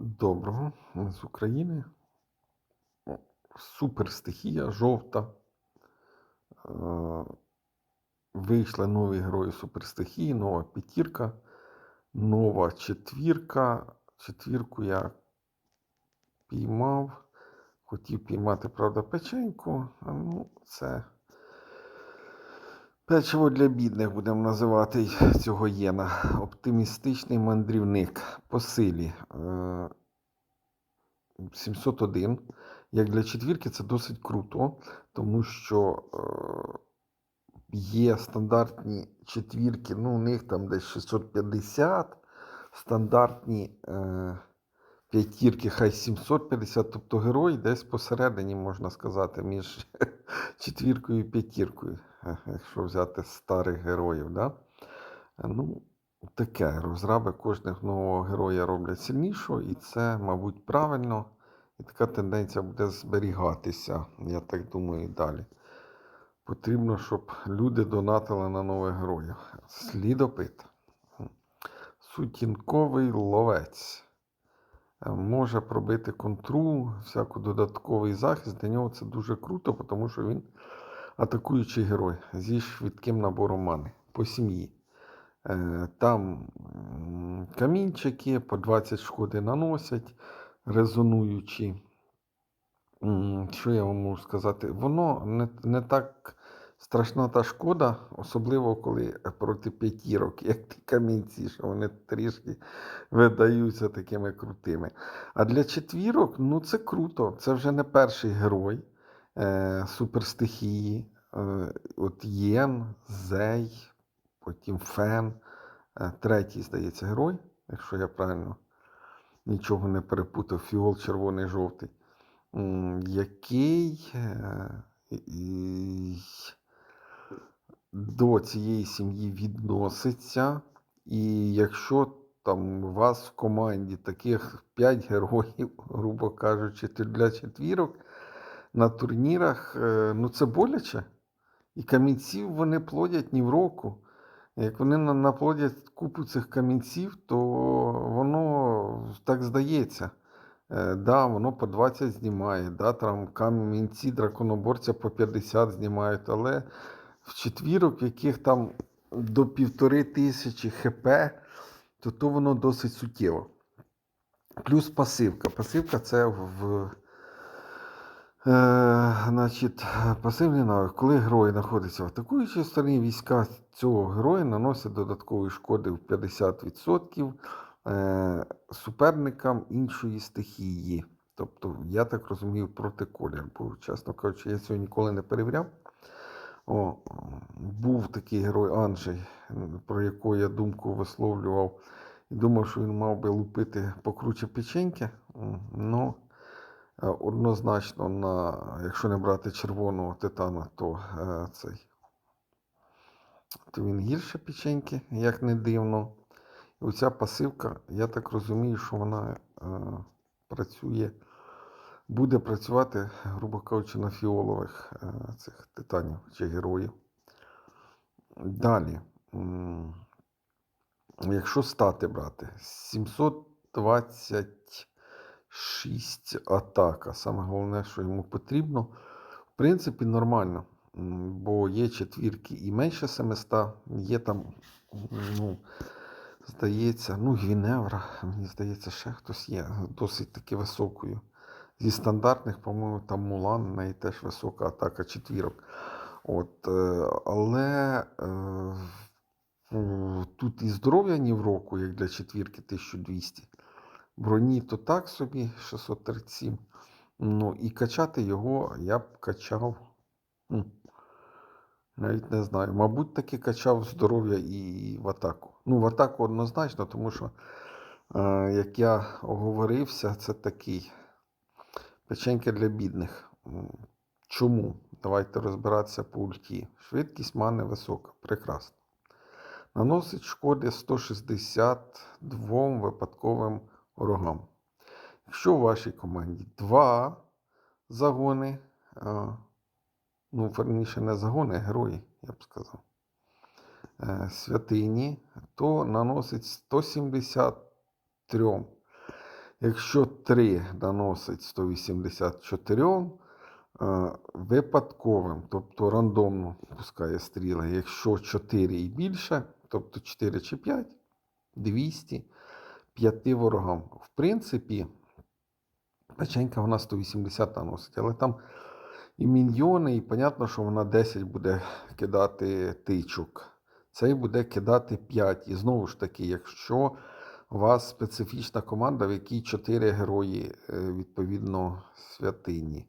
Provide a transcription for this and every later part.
Доброго з України. Супер стихія жовта. Е, Вийшли нові герої суперстихії, нова п'ятірка, нова четвірка. Четвірку я піймав. Хотів піймати, правда, печеньку. Ну, це печиво для бідних будемо називати цього єна. Оптимістичний мандрівник по силі. Е, 701. Як для четвірки, це досить круто, тому що е, є стандартні четвірки, ну, у них там десь 650, стандартні е, п'ятірки, хай 750, тобто герой десь посередині, можна сказати, між четвіркою і п'ятіркою, е, якщо взяти старих героїв. Да? Ну, таке розраби кожного нового героя роблять сильнішого, і це, мабуть, правильно. І така тенденція буде зберігатися, я так думаю, і далі. Потрібно, щоб люди донатили на нових героїв. Слідопит. Сутінковий ловець. Може пробити контру, всяку додатковий захист. Для нього це дуже круто, тому що він атакуючий герой зі швидким набором мани по сім'ї. Е, Там камінчики по 20 шкоди наносять, резонуючі. Що я вам можу сказати? Воно не, не так страшна та шкода, особливо коли проти п'ятірок, як ті камінці, що вони трішки видаються такими крутими. А для четвірок, ну це круто. Це вже не перший герой суперстихії. Е, от Єн, Зей, потім Фен, е, третій, здається, герой, якщо я правильно нічого не перепутав, фіол червоний жовтий, який е, до цієї сім'ї відноситься. І якщо там у вас в команді таких 5 героїв, грубо кажучи, для четвірок на турнірах, е, ну це боляче. І камінців вони плодять ні в року. Як вони наплодять купу цих камінців, то воно так здається. Е, да, воно по 20 знімає, да, там камінці драконоборця по 50 знімають, але в четвірок, яких там до півтори тисячі хп, то, то воно досить суттєво. Плюс пасивка. Пасивка це в. Е, значить, пасивний навик. Коли герой знаходиться в атакуючій стороні, війська цього героя наносять додаткової шкоди в 50% е, суперникам іншої стихії. Тобто, я так розумію, проти колір. Бо, чесно кажучи, я цього ніколи не перевіряв. О, був такий герой Анджей, про якого я думку висловлював і думав, що він мав би лупити покруче печеньки. Ну, однозначно, на, якщо не брати червоного титана, то е, цей. То він гірше печеньки, як не дивно. І оця пасивка, я так розумію, що вона е, працює, буде працювати, грубо кажучи, на фіолових е, цих титанів чи героїв. Далі. Якщо стати брати, 726 атака. Саме головне, що йому потрібно. В принципі, нормально. Бо є четвірки і менше 700, є там, ну, здається, ну, Гвіневра, мені здається, ще хтось є досить таки високою. Зі стандартних, по-моєму, там Мулан, в неї теж висока атака четвірок. От, е, але е, тут і здоров'я ні в року, як для четвірки 1200. Броні то так собі 637. Ну і качати його я б качав. Навіть не знаю. Мабуть, таки качав здоров'я і в атаку. Ну, в атаку однозначно, тому що, е, як я оговорився, це такий печенька для бідних. Чому? Давайте розбиратися по ульті. Швидкість мани висока. Прекрасно. Наносить шкоди 162 випадковим ворогам. Якщо у вашій команді два загони, ну, верніше, не загони, а герої, я б сказав, е, святині, то наносить 173 Якщо 3 наносить 184, е, випадковим, тобто рандомно пускає стріли. Якщо 4 і більше, тобто 4 чи 5, 200, 5 ворогам. В принципі, печенька вона 180 наносить, але там і міньйони, і понятно, що вона 10 буде кидати тичок. Цей буде кидати 5. І знову ж таки, якщо у вас специфічна команда, в якій 4 герої, е, відповідно, святині,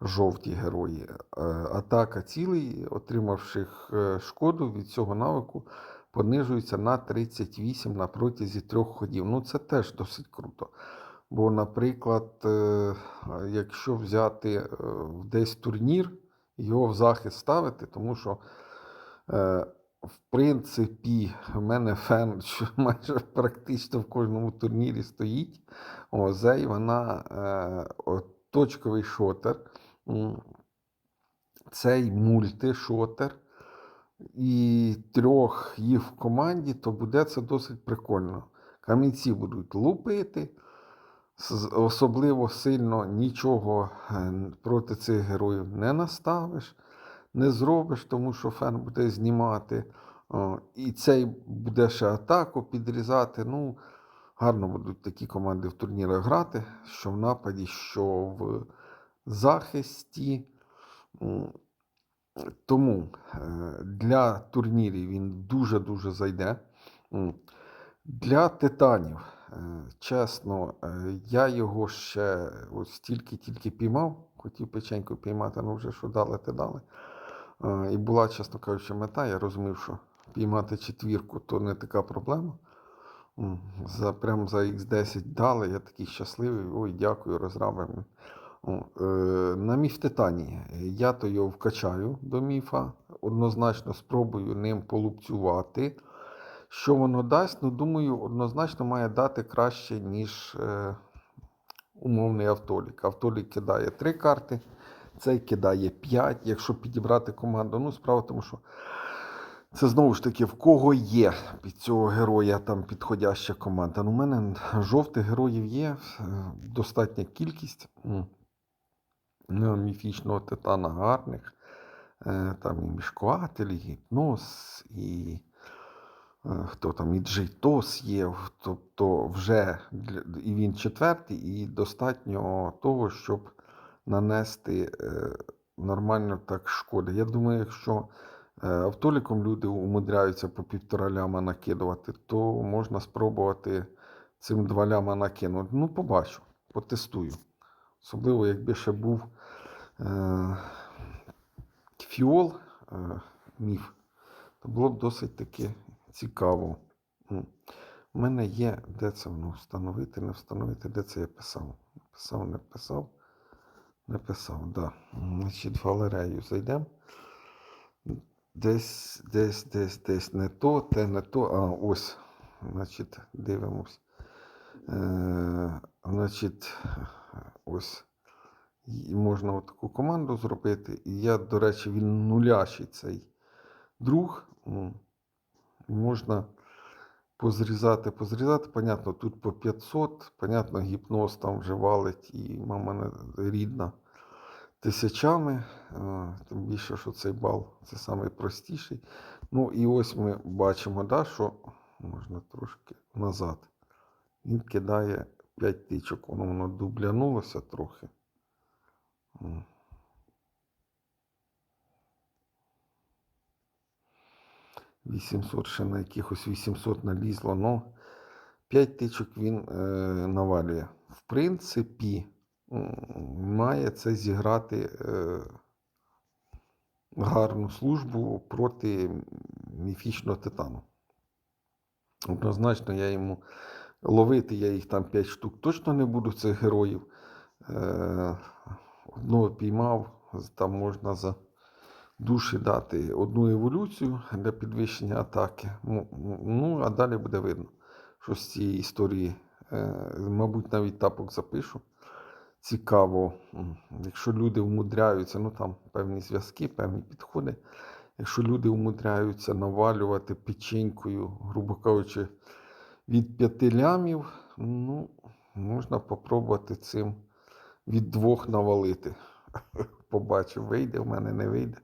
жовті герої. Е, Атака цілий, отримавши е, шкоду від цього навику, понижується на 38 на протязі трьох ходів. Ну, це теж досить круто. Бо, наприклад, е, якщо взяти е, десь турнір, його в захист ставити, тому що, е, в принципі, в мене фен, майже практично в кожному турнірі стоїть. О, Зей, вона точковий шотер. Цей мультишотер. І трьох їх в команді, то буде це досить прикольно. Камінці будуть лупити. Особливо сильно нічого е, проти цих героїв не наставиш, не зробиш, тому що фен буде знімати. І цей буде ще атаку підрізати. Ну, гарно будуть такі команди в турнірах грати, що в нападі, що в захисті. Тому е, для турнірів він дуже-дуже зайде. Для титанів, е, чесно, е, я його ще ось тільки-тільки піймав, хотів печеньку піймати, ну вже що дали, те дали. І була, чесно кажучи, мета. Я розумів, що піймати четвірку то не така проблема. За, прям за X10 дали, я такий щасливий. Ой, дякую, розрабимо. Е, на міф Титані. Я то його вкачаю до міфа. Однозначно спробую ним полупцювати. Що воно дасть? Ну, думаю, однозначно має дати краще, ніж е, умовний автолік. Автолік кидає 3 карти, цей кидає 5, якщо підібрати команду. Ну, справа тому, що це знову ж таки, в кого є під цього героя там підходяща команда. Ну, у мене жовтих героїв є, е, достатня кількість. М. Ну, міфічного титана гарних. Е, Там і Мішкоатель, і Гіпноз, і е, хто там, і Джейтос є. Тобто вже і він четвертий, і достатньо того, щоб нанести е, нормально так шкоди. Я думаю, якщо автоліком люди умудряються по півтора ляма накидувати, то можна спробувати цим два ляма накинути. Ну, побачу, потестую. Особливо, якби ще був е, фіол е, міф, то було б досить таки цікаво. У мене є, де це воно встановити, не встановити, де це я писав. Писав, не писав, не писав, так. Да. В галерею зайдемо. Десь, десь, десь, десь не то, те не то. А, ось. Значить, дивимось. Е, значить, ось. І можна таку команду зробити. І я, до речі, він нулящий цей друг. Можна позрізати, позрізати. Понятно, тут по 500. Понятно, гіпноз там вже валить і мама не- рідна тисячами. Тим більше, що цей бал це найпростіший. Ну і ось ми бачимо, да, що можна трошки назад. Він кидає 5 тичок. Воно воно дублянулося трохи. Вісімсот ще на якихось 800 налізло, ну 5 тичок він е, навалює. В принципі, має це зіграти е, гарну службу проти міфічного титану. Однозначно, я йому ловити, я їх там 5 штук точно не буду, цих героїв. Е, одного піймав, там можна за душі дати одну еволюцію для підвищення атаки. Ну, Ну, а далі буде видно, що з цієї історії, е, мабуть, навіть тапок запишу. Цікаво, якщо люди вмудряються, ну там певні зв'язки, певні підходи. Якщо люди вмудряються навалювати печенькою, грубо кажучи, від п'яти лямів, ну, Можна попробувати цим від двох навалити. Побачу, вийде, в мене не вийде.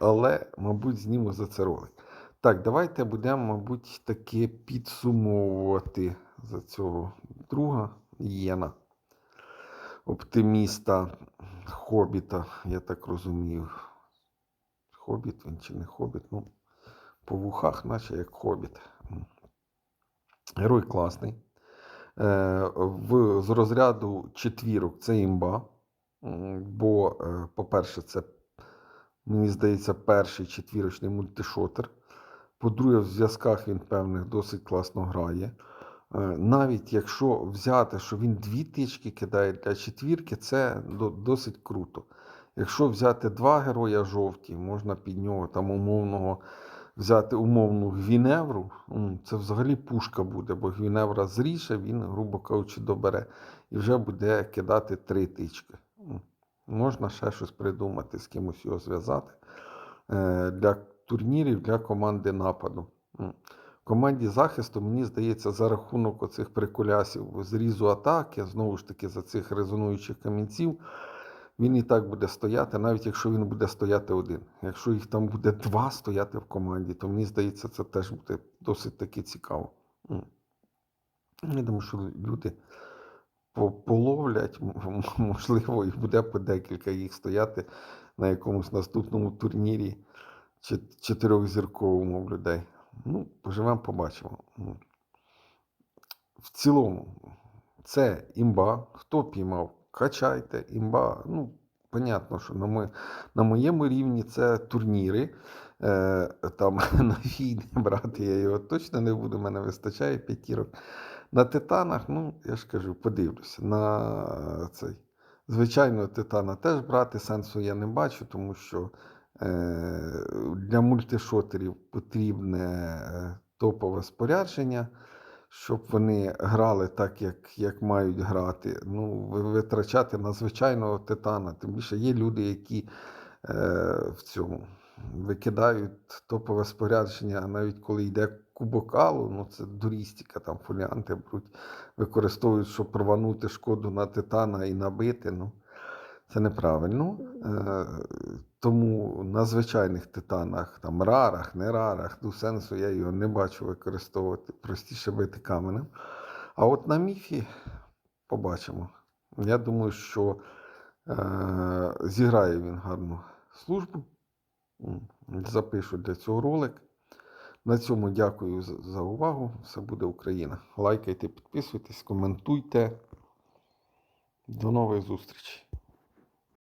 Але, мабуть, зніму за це ролик. Так, давайте будемо, мабуть, таки підсумовувати за цього друга Єна. Оптиміста, хобіта, я так розумію. Хобіт він чи не хобіт? Ну, по вухах, наче як хобіт. Герой класний. Е, в, з розряду четвірок це імба. Бо, е, по-перше, це, мені здається, перший четвірочний мультишотер. По-друге, в зв'язках він певних досить класно грає. Е, Навіть якщо взяти, що він дві тички кидає для четвірки, це досить круто. Якщо взяти два героя жовті, можна під нього там умовного взяти умовну гвіневру, це взагалі пушка буде, бо гвіневра зріше, він, грубо кажучи, добере і вже буде кидати три тички. Можна ще щось придумати, з кимось його зв'язати е, для турнірів, для команди нападу. Команді захисту, мені здається, за рахунок оцих прикулясів зрізу атаки, знову ж таки, за цих резонуючих камінців, він і так буде стояти, навіть якщо він буде стояти один. Якщо їх там буде два стояти в команді, то мені здається, це теж буде досить таки цікаво. Я думаю, що люди половлять, можливо, і буде по декілька їх стояти на якомусь наступному турнірі чот- чотирьохзірковому в людей. Ну, поживемо, побачимо. В цілому, це імба. Хто піймав? Качайте, імба. Ну, понятно, що на, мо- на моєму рівні це турніри. Е, там на війни брати я його точно не буду, мене вистачає п'ятірок. На титанах, ну, я ж кажу, подивлюся. На цей. Звичайно, титана теж брати сенсу я не бачу, тому що е, для мультишотерів потрібне е, топове спорядження, щоб вони грали так, як, як мають грати. Ну, витрачати на звичайного титана. Тим більше є люди, які е, в цьому викидають топове спорядження, навіть коли йде кубокалу, ну це дурістика, там фоліанти беруть, використовують, щоб рванути шкоду на титана і набити. Ну, це неправильно. Е, тому на звичайних титанах, там рарах, не рарах, ну сенсу я його не бачу використовувати. Простіше бити каменем. А от на міфі побачимо. Я думаю, що е, зіграє він гарну службу. Запишу для цього ролик. На цьому дякую за за увагу. Все буде Україна. Лайкайте, підписуйтесь, коментуйте. До нових зустрічей.